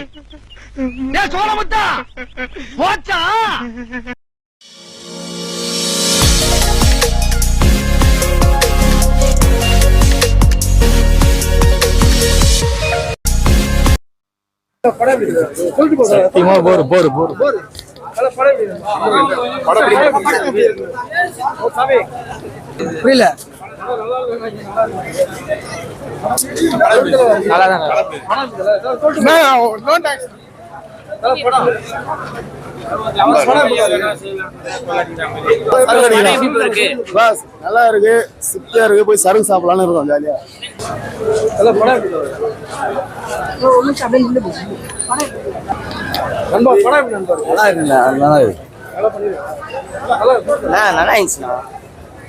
சோழமுத்தா! போச்சா? சத்தியமா bore bore bore. புரியல. நல்லா இருக்கு சித்தியா இருக்கு போய் சரக்கு சாப்பிடலாம்னு இருக்கோம் ஜாலியா நல்லா இருக்குல்ல நல்லா இருக்கு நல்லா இருந்துச்சுண்ணா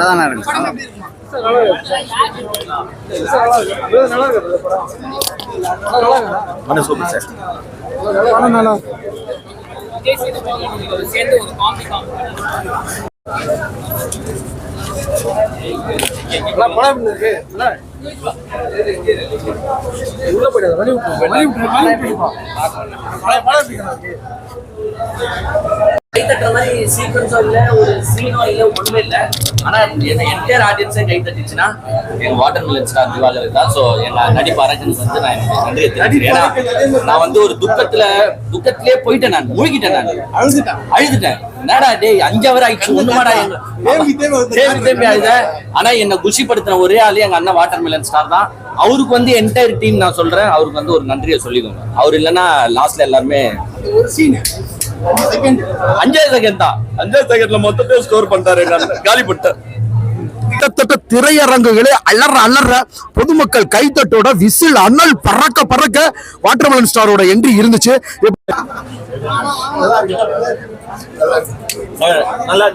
நல்லா இருக்கு. கை தட்டுற மாதிரி சீக்வன்ஸோ இல்ல ஒரு சீனோ இல்ல ஒண்ணுமே இல்ல. ஆனா என்டையர் ஆடியன்ஸே கை தட்டிச்சுன்னா எங்க வாட்டர் மில்லன் ஸ்டார் திவாகர் தான். சோ எங்க நடிப்பு அரங்கனுக்கு வந்து நான் நன்றியை தெரிவிக்கிறேன் ஏன்னா நான் வந்து ஒரு துக்கத்துல துக்கத்திலே போயிட்டேன் நான். மூழ்கிட்டேன் நான். அழுதுட்டேன். அழுதுட்டேன். என்னடா டேய் அஞ்சு அவர் ஆயிடுச்சு. ஒண்ணுமாடா? எங்க தேம்பி தேம்பி அழுத. ஆனா என்ன குஷிப்படுத்தின ஒரே ஆளு எங்க அண்ணன் வாட்டர் மில்லன் ஸ்டார் தான். அவருக்கு வந்து என்டையர் டீம் நான் சொல்றேன். அவருக்கு வந்து ஒரு நன்றியை சொல்லிக்கோங்க. அவர் இல்லைன்னா லாஸ்ட்ல எல்லாருமே அஞ்சே செகண்ட் தான் அஞ்சே செகண்ட்ல மொத்தத்தையும் ஸ்கோர் பண்ணிட்டாரு. காலி பண்ணிட்டார். கிட்டத்தட்ட திரையரங்குகளே அலற அலற பொதுமக்கள் கைத்தட்டோட விசில் அனல் பறக்க பறக்க வாட்டர்மெலன் ஸ்டாரோட என்ட்ரி இருந்துச்சு. நல்லா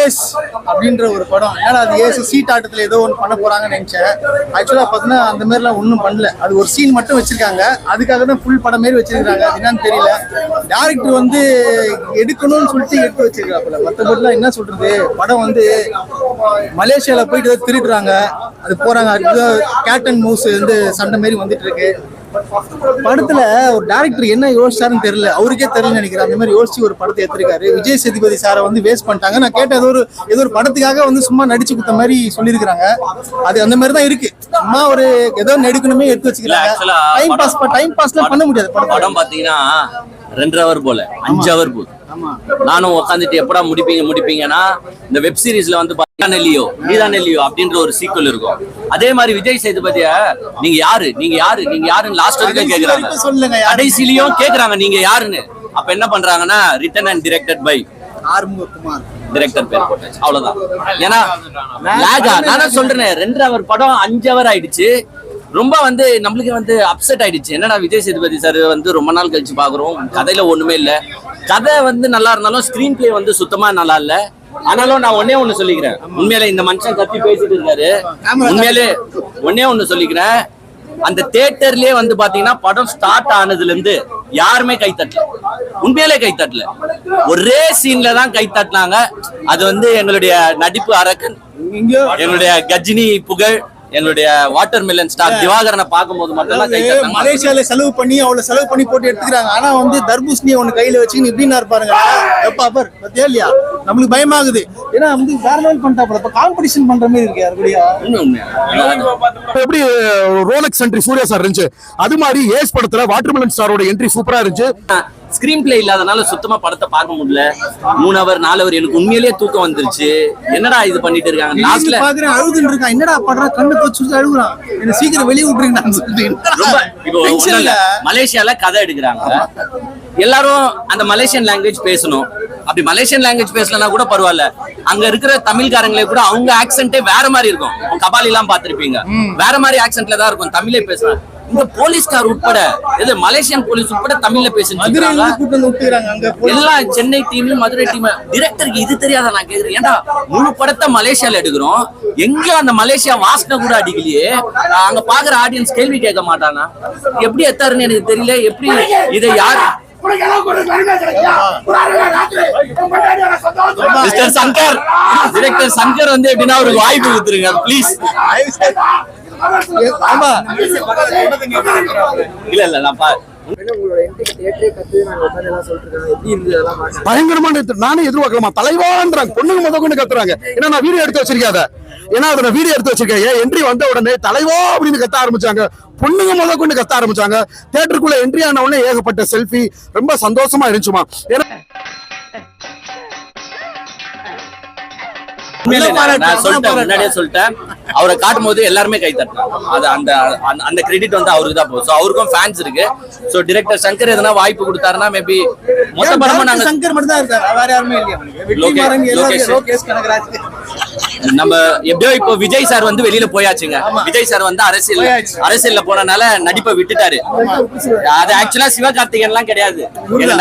ஏஸ் அப்படின்ற ஒரு படம். ஏன்னா அது ஏஸ் சீட் ஆட்டத்தில் ஏதோ ஒன்று பண்ண போகிறாங்கன்னு நினச்சேன். ஆக்சுவலாக பார்த்தீங்கன்னா அந்த மாதிரிலாம் ஒன்றும் பண்ணல. அது ஒரு சீன் மட்டும் வச்சுருக்காங்க. அதுக்காக தான் ஃபுல் படம் மாரி வச்சுருக்காங்க என்னன்னு தெரியல. டேரக்டர் வந்து எடுக்கணும்னு சொல்லிட்டு எடுத்து வச்சிருக்காப்புல மற்றபடிலாம் என்ன சொல்கிறது படம் வந்து மலேசியாவில் போயிட்டு ஏதோ திருடுறாங்க. அது போகிறாங்க கேட்டன் மவுஸ் வந்து சண்டை மாரி வந்துட்டு இருக்கு. படத்துல ஒரு டேரக்டர் என்ன யோசிச்சாருன்னு தெரியல. அவருக்கே தெரியல நினைக்கிறேன். அந்த மாதிரி யோசிச்சு ஒரு படத்தை எடுத்திருக்காரு. விஜய் சேதுபதி சாரை வந்து வேஸ்ட் பண்ணிட்டாங்க. நான் கேட்ட ஏதோ ஒரு ஏதோ ஒரு படத்துக்காக வந்து சும்மா நடிச்சு கொடுத்த மாதிரி சொல்லியிருக்காங்க அது அந்த மாதிரி தான் இருக்கு. சும்மா ஒரு ஏதோ நடிக்கணுமே எடுத்து வச்சுக்கிறாங்க. டைம் பாஸ் டைம் பாஸ்லாம் பண்ண முடியாது. படம் படம் பாத்தீங்கன்னா ரெண்டரை ஹவர் போல அஞ்சு ஹவர் போகுது நானும் உட்காந்துட்டு எப்படா முடிப்பீங்க முடிப்பீங்கன்னா இந்த வெப் சீரிஸ்ல வந்து நெல்லியோ நீதா நெல்லியோ அப்படின்ற ஒரு சீக்வல் இருக்கும். அதே மாதிரி விஜய் சேதுபதிய நீங்க யாரு? நீங்க யாரு? நீங்க யாருன்னு லாஸ்ட் வரைக்கும் கேக்குறாங்க. சொல்லுங்க. கடைசிலயும் கேக்குறாங்க நீங்க யாருன்னு. அப்ப என்ன பண்றாங்கன்னா written and directed by Arumugakumar director பேர் போட்டாச்சு. அவ்வளவுதான். ஏன்னா லேகா நானே சொல்றேன் ரெண்டு அவர் படம் அஞ்சு அவர் ஆயிடுச்சு. ரொம்ப வந்து நம்மளுக்கு வந்து அப்செட் ஆயிடுச்சு. என்னடா விஜய் சேதுபதி சார் வந்து ரொம்ப நாள் கழிச்சு பாக்குறோம். கதையில ஒண்ணுமே இல்ல. கதை வந்து நல்லா இருந்தாலும் ஸ்கிரீன் பிளே வந்து சுத்தமா நல்லா இல்ல. ஆனாலும் நான் ஒன்னே ஒண்ணு சொல்லிக்கிறேன். உண்மையிலே இந்த மனுஷன் கத்தி பேசிட்டு இருக்காரு. உண்மையிலே ஒன்னே ஒண்ணு சொல்லிக்கிறேன். அந்த தியேட்டர்லயே வந்து பாத்தீங்கன்னா படம் ஸ்டார்ட் ஆனதுல இருந்து யாருமே கை தட்டல. உண்மையிலே கை தட்டல. ஒரே சீன்ல தான் கை தட்டினாங்க. அது வந்து எங்களுடைய நடிப்பு அரக்கன் எங்களுடைய கஜினி புகழ் எங்களுடைய வாட்டர் மில்லன் ஸ்டார் திவாகரனை பார்க்கும்போது மட்டும் மலேசியால செலவு பண்ணி அவ்வளவு செலவு பண்ணி போட்டு எடுத்துக்கிறாங்க. ஆனா வந்து தர்பூசணி ஒண்ணு கையில வச்சுக்கின்னு இப்படின்னா இருப்பாருங்க. எப்பா பார் பத்தியா இல்லையா? நம்மளுக்கு பயமாகுது. ஏன்னா வந்து வேற லெவல் பண்ணிட்டாப்புல இப்ப காம்படிஷன் பண்ற மாதிரி இருக்கு யாரு கூடயா? உண்மை உண்மையா எப்படி ரோலக்ஸ் என்ட்ரி சூர்யா சார் இருந்துச்சு? அது மாதிரி ஏஸ் படத்துல வாட்டர்மெலன் ஸ்டாரோட என்ட்ரி சூப்பரா இருந்துச்சு. ஸ்கிரீன் பிளே இல்லாதனால சுத்தமா படத்தை பார்க்க முடியல. மூணு அவர் நாலு அவர் எனக்கு உண்மையிலேயே தூக்கம் வந்துருச்சு. என்னடா இது பண்ணிட்டு இருக்காங்க? லாஸ்ட்ல திடீர்னு பாக்குறேன் அழுதுன்னு இருக்கான் என்னடா பண்ற? கண்ணு போச்சு அழுகுறான். என்ன சீக்கிரம் வெளியே ரொம்ப இப்போ இல்ல. மலேசியால கதை எடுக்கிறாங்க. எல்லாரும் அந்த மலேசியன் லாங்குவேஜ் பேசணும். அப்படி மலேசியன் லாங்குவேஜ் பேசலனா கூட பரவாயில்ல. அங்க இருக்கிற தமிழ்காரங்களே கூட அவங்க ஆக்சென்ட்டே வேற மாதிரி இருக்கும். கபாலி எல்லாம் பார்த்திருப்பீங்க வேற மாதிரி ஆக்சென்ட்ல தான் இருக்கும். தமிழே பேசுறாங்க. இங்க போலீஸ்கார் உட்பட இது மலேசியன் போலீஸ் உட்பட தமிழ்ல போய் எல்லா சென்னை டீம் மதுரை டீம் டிரெக்டருக்கு இது தெரியாத நான் கேக்குறேன். ஏன்டா முழு படத்தை மலேசியால எடுக்கிறோம். எங்கேயும் அந்த மலேசியா வாசனை கூட அடிக்கலையே. அங்க பாக்குற ஆடியன்ஸ் கேள்வி கேட்க மாட்டானா? எப்படி எத்தாருன்னு எனக்கு தெரியல. எப்படி இதை யார் மிஸ்டர் சங்கர். டிரெக்டர் சங்கர் வந்து எப்படின்னா அவருக்கு வாய்ப்பு கொடுத்துருங்க ப்ளீஸ் இல்ல இல்ல நான் பயங்கரமான இது. நானே எதிர்பார்க்கலாமா தலைவான்றாங்க. பொண்ணுங்க முத கொண்டு கத்துறாங்க. ஏன்னா நான் வீடியோ எடுத்து வச்சிருக்கேன் அதை ஏன்னா அதை நான் வீடியோ எடுத்து வச்சிருக்கேன். ஏன் என்ட்ரி வந்த உடனே தலைவா அப்படின்னு கத்த ஆரம்பிச்சாங்க. பொண்ணுங்க முத கொண்டு கத்த ஆரம்பிச்சாங்க. தியேட்டருக்குள்ள என்ட்ரி ஆன உடனே ஏகப்பட்ட செல்ஃபி ரொம்ப சந்தோஷமா இருந்துச்சுமா ஏன்னா முன்னாடியே சொல்லிட்டேன். அவரை காட்டும் போது எல்லாருமே கை தட்டலாம் அது அந்த அந்த- கிரெடிட் வந்து அவருக்கு தான் போகும் ஸோ அவருக்கும் ஃபேன்ஸ் இருக்கு. ஸோ டிரெக்டர் சங்கர் எதனா வாய்ப்பு கொடுத்தாருன்னா மேபி மொத்த படமும் நாங்க சங்கர் மட்டும் தான் இருக்காரு. வேற யாருமே இல்லையா லோகேஷ். லோகேஷ் கனகராஜ். நம்ம எப்படியோ இப்போ விஜய் சார் வந்து வெளியில போயாச்சுங்க. விஜய் சார் வந்து அரசியல். அரசியல்ல போனனால நடிப்பை விட்டுட்டாரு. அது ஆக்சுவலா சிவகார்த்திகேயன் எல்லாம் கிடையாது.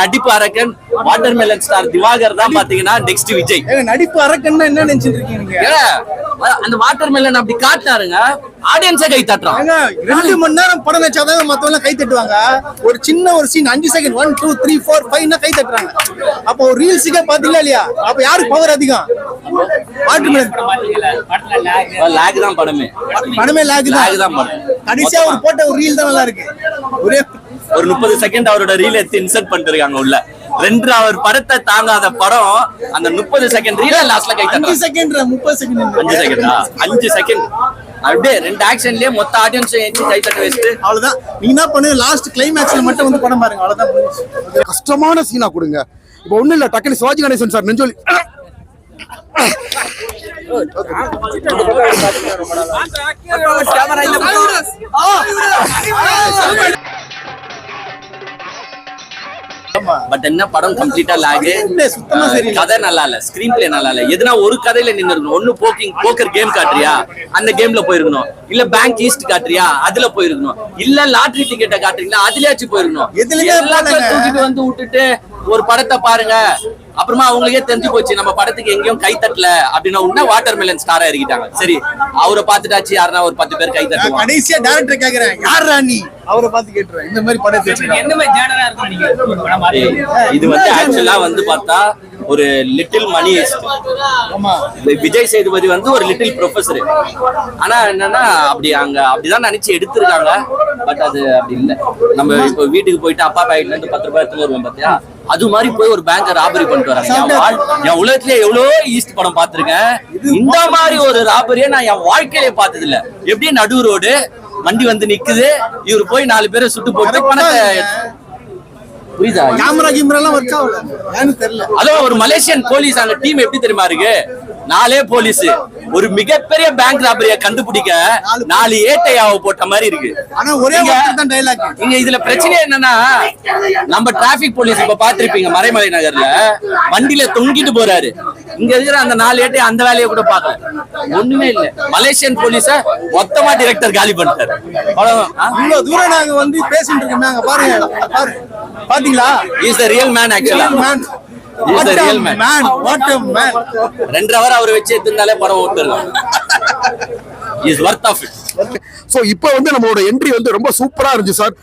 நடிப்பு அரக்கன் வாட்டர் மெலன் ஸ்டார் திவாகர் தான் பாத்தீங்கன்னா நெக்ஸ்ட் விஜய். நடிப்பு அரக்கன்னா என்ன நினைச்சிட்டு இருக்கீங்க? அந்த வாட்டர் மெலன் அப்படி காட்டினாருங்க ஆடியன்ஸே கை தட்டுறான். ஏங்க, ரெண்டு மணி நேரம் படம் வச்சாதான் மத்தவங்க கை தட்டுவாங்க. ஒரு சின்ன ஒரு சீன் அஞ்சு second one two three four ஃபைவ்னா கை தட்டுறாங்க. அப்போ ஒரு ரீல்ஸுக்கே பாத்தீங்களா இல்லையா? அப்ப யாருக்கு பவர் அதிகம்? வாட்டர் லேக் தான் படமே. படமே லாக் lag தான். தான் படம். கடைசியா ஒரு போட்ட ஒரு ரீல் தான் நல்லா இருக்கு. ஒரே ஒரு முப்பது செகண்ட் அவரோட ரீல் எடுத்து இன்சர்ட் பண்ணிட்டு இருக்காங்க உள்ள. ரெண்டு அவர் படத்தை தாங்காத படம் அந்த முப்பது செகண்ட் ரீல லாஸ்ட்ல கை அஞ்சு செகண்ட் முப்பது செகண்ட் அஞ்சு செகண்டா அஞ்சு செகண்ட் அப்படியே ரெண்டு ஆக்ஷன்லயே மொத்த ஆடியன்ஸ் கை தட்ட வச்சுட்டு. அவ்வளவுதான். நீங்க என்ன பண்ணு லாஸ்ட் கிளைமேக்ஸ்ல மட்டும் வந்து படம் பாருங்க. அவ்வளவுதான். கஷ்டமான சீனா கொடுங்க. இப்போ ஒண்ணும் இல்ல டக்குனு சிவாஜி கணேசன் சார் நெஞ்சொலி. பட் என்ன படம் கம்ப்ளீட்டா லாகு. கதை நல்லா இல்ல ஸ்கிரீன் பிளே நல்லா இல்ல. எதுனா ஒரு கதையில நின்னு இருக்கணும் ஒண்ணு போக்கிங் போக்கர் கேம் காட்டுறியா? அந்த கேம்ல போயிருக்கணும். இல்ல பேங்க் ஈஸ்ட் காட்டுறியா? அதுல போயிருக்கணும். இல்ல லாட்டரி டிக்கெட்டை காட்டுறீங்களா? அதுலயாச்சும் போயிருக்கணும். எல்லாத்தையும். தூக்கிட்டு வந்து விட்டுட்டு ஒரு படத்தை பாருங்க. அப்புறமா அவங்களுக்கே தெரிஞ்சு போச்சு நம்ம படத்துக்கு எங்கேயும் கை தட்டல அப்படின்னா உடனே வாட்டர் மெலன் ஸ்டாரா இறக்கிட்டாங்க சரி அவரை பார்த்துட்டாச்சு யாருன்னா ஒரு பத்து பேர் கை தட்டுவாங்க. கடைசியா டேரக்டர் கேக்குறேன் யாரா நீ? அவரை பார்த்து கேட்டுறேன் இந்த மாதிரி ஏய், இது வந்து ஆக்சுவலா வந்து பார்த்தா ஒரு லிட்டில் மணி விஜய் சேதுபதி வந்து ஒரு லிட்டில் ப்ரொஃபசர் ஆனா என்னன்னா அப்படி அங்க அப்படிதான் நினைச்சு எடுத்திருக்காங்க. பட் அது அப்படி இல்ல. நம்ம இப்போ வீட்டுக்கு போயிட்டு அப்பா பாக்கெட்ல இருந்து பத்து ரூபாய் எடுத்துன்னு வருவோம் பாத்தியா? அது மாதிரி போய் ஒரு பேங்க ராபரி பண்ணிட்டு வராங்க. என் உலகத்திலே எவ்வளவோ ஈஸ்ட் படம் பார்த்திருக்கேன். இந்த மாதிரி ஒரு ராபரியை நான் என் வாழ்க்கையிலே பார்த்தது இல்ல எப்படி நடு ரோடு வண்டி வந்து நிக்குது. இவர் போய் நாலு பேரை சுட்டு போட்டு பணத்தை புரியுதா? கேமரா கேமரா ஏன்னு தெரியல. அதுவும் ஒரு மலேசியன் போலீஸ் அங்க டீம் எப்படி தெரியுமா இருக்கு? நாலே போலீஸ் ஒரு மிகப்பெரிய பேங்க் ராபரிய கண்டுபிடிக்க நாலு ஏட்டையாவ போட்ட மாதிரி இருக்கு. ஆனா ஒரே தான் டைலாக் இங்க இதுல பிரச்சனை என்னன்னா நம்ம டிராபிக் போலீஸ் இப்ப பாத்திருப்பீங்க மறைமலை நகர்ல. வண்டியில தொங்கிட்டு போறாரு. இங்க இருக்கிற அந்த நாலு ஏட்டை அந்த வேலையை கூட பார்க்கல. ஒண்ணுமே இல்ல. மலேசியன் போலீஸ மொத்தமா டிரெக்டர் காலி பண்ணிட்டாரு? இவ்வளவு தூரம் நாங்க வந்து பேசிட்டு இருக்கோம் நாங்க பாருங்க பாரு. பாத்தீங்களா? இஸ் த ரியல் மேன் ஆக்சுவலா man. Man what a man ரெண்டு அவர் அவர் வச்சு எடுத்திருந்தாலே படம் ஓட்டுருலாம் is worth of it so இப்போ வந்து நம்மளோட என்ட்ரி வந்து ரொம்ப சூப்பரா இருந்துச்சு சார்